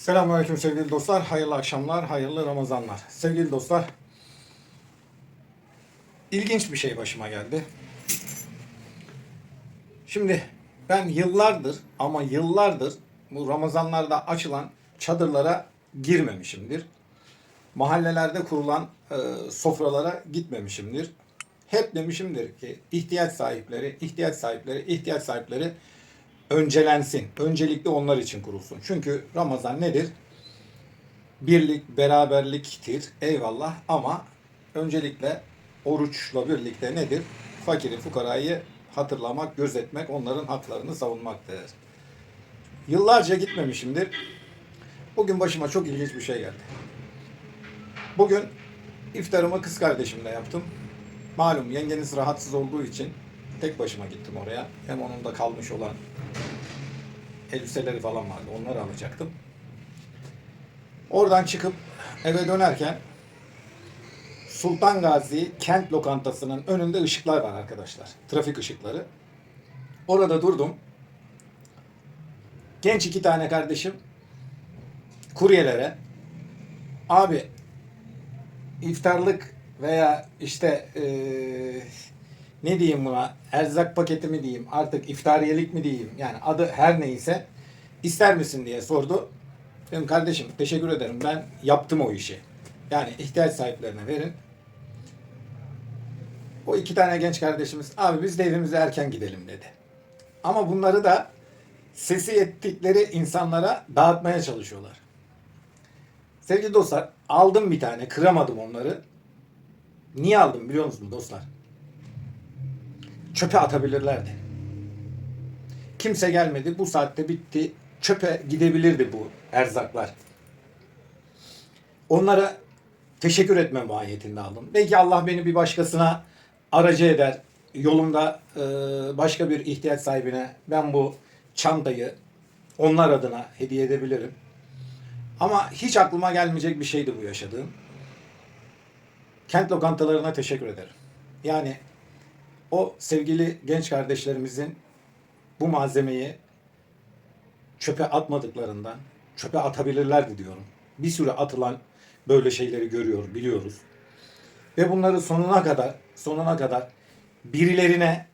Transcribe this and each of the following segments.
Selamünaleyküm sevgili dostlar. Hayırlı akşamlar, hayırlı Ramazanlar. Sevgili dostlar, ilginç bir şey başıma geldi. Şimdi ben yıllardır ama yıllardır bu Ramazanlarda açılan çadırlara girmemişimdir. Mahallelerde kurulan e, sofralara gitmemişimdir. Hep demişimdir ki ihtiyaç sahipleri, ihtiyaç sahipleri, ihtiyaç sahipleri öncelensin. Öncelikle onlar için kurulsun. Çünkü Ramazan nedir? Birlik, beraberliktir. Eyvallah ama öncelikle oruçla birlikte nedir? Fakiri, fukarayı hatırlamak, gözetmek, onların haklarını savunmaktır. Yıllarca gitmemişimdir. Bugün başıma çok ilginç bir şey geldi. Bugün iftarımı kız kardeşimle yaptım. Malum yengeniz rahatsız olduğu için tek başıma gittim oraya. Hem onun da kalmış olan elbiseleri falan vardı. Onları alacaktım. Oradan çıkıp eve dönerken Sultan Gazi kent lokantasının önünde ışıklar var arkadaşlar. Trafik ışıkları. Orada durdum. Genç iki tane kardeşim kuryelere abi iftarlık veya işte eee, ne diyeyim buna erzak paketi mi diyeyim artık iftariyelik mi diyeyim yani adı her neyse ister misin diye sordu. Dedim kardeşim teşekkür ederim ben yaptım o işi. Yani ihtiyaç sahiplerine verin. O iki tane genç kardeşimiz abi biz de evimize erken gidelim dedi. Ama bunları da sesi yettikleri insanlara dağıtmaya çalışıyorlar. Sevgili dostlar aldım bir tane kıramadım onları. Niye aldım biliyor musunuz dostlar? Çöpe atabilirlerdi. Kimse gelmedi. Bu saatte bitti. Çöpe gidebilirdi bu erzaklar. Onlara teşekkür etme mahiyetinde aldım. Belki Allah beni bir başkasına aracı eder. Yolumda e, başka bir ihtiyaç sahibine ben bu çantayı onlar adına hediye edebilirim. Ama hiç aklıma gelmeyecek bir şeydi bu yaşadığım. Kent lokantalarına teşekkür ederim. Yani o sevgili genç kardeşlerimizin bu malzemeyi çöpe atmadıklarından, çöpe atabilirlerdi diyorum. Bir sürü atılan böyle şeyleri görüyor, biliyoruz. Ve bunları sonuna kadar, sonuna kadar birilerine,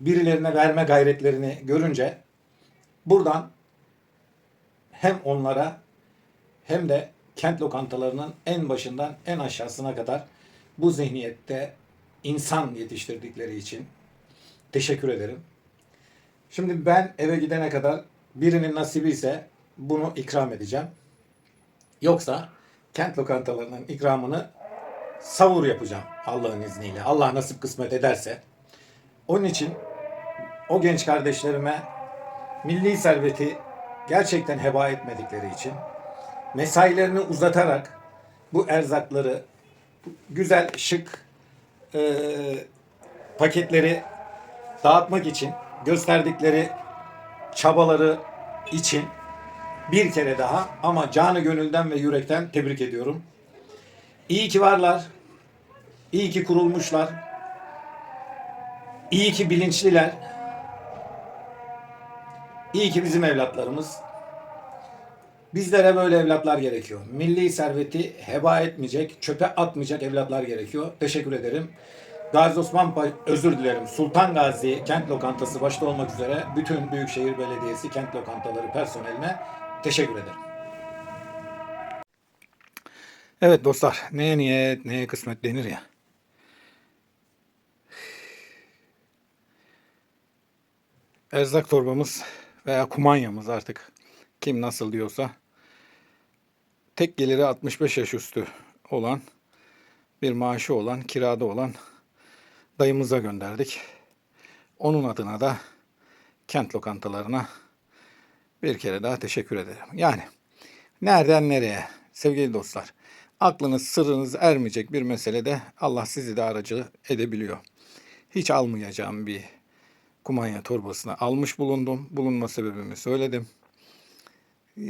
birilerine verme gayretlerini görünce buradan hem onlara hem de kent lokantalarının en başından en aşağısına kadar bu zihniyette insan yetiştirdikleri için teşekkür ederim. Şimdi ben eve gidene kadar birinin nasibi ise bunu ikram edeceğim. Yoksa kent lokantalarının ikramını savur yapacağım Allah'ın izniyle. Allah nasip kısmet ederse. Onun için o genç kardeşlerime milli serveti gerçekten heba etmedikleri için mesailerini uzatarak bu erzakları güzel şık e, paketleri dağıtmak için gösterdikleri çabaları için bir kere daha ama canı gönülden ve yürekten tebrik ediyorum. İyi ki varlar. İyi ki kurulmuşlar. İyi ki bilinçliler. İyi ki bizim evlatlarımız. Bizlere böyle evlatlar gerekiyor. Milli serveti heba etmeyecek, çöpe atmayacak evlatlar gerekiyor. Teşekkür ederim. Gazi Osman Paşa, özür dilerim. Sultan Gazi Kent Lokantası başta olmak üzere bütün Büyükşehir Belediyesi kent lokantaları personeline teşekkür ederim. Evet dostlar, neye niyet, neye kısmet denir ya. Erzak torbamız veya kumanyamız artık kim nasıl diyorsa tek geliri 65 yaş üstü olan bir maaşı olan kirada olan dayımıza gönderdik. Onun adına da kent lokantalarına bir kere daha teşekkür ederim. Yani nereden nereye sevgili dostlar aklınız sırrınız ermeyecek bir meselede Allah sizi de aracı edebiliyor. Hiç almayacağım bir kumanya torbasını almış bulundum. Bulunma sebebimi söyledim. Ee,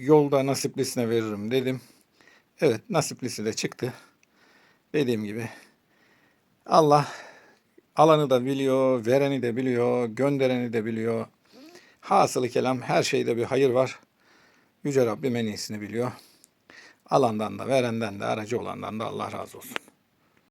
Yolda nasiplisine veririm dedim. Evet nasiplisi de çıktı. Dediğim gibi Allah alanı da biliyor, vereni de biliyor, göndereni de biliyor. Hasılı kelam her şeyde bir hayır var. Yüce Rabbim en iyisini biliyor. Alandan da, verenden de, aracı olandan da Allah razı olsun.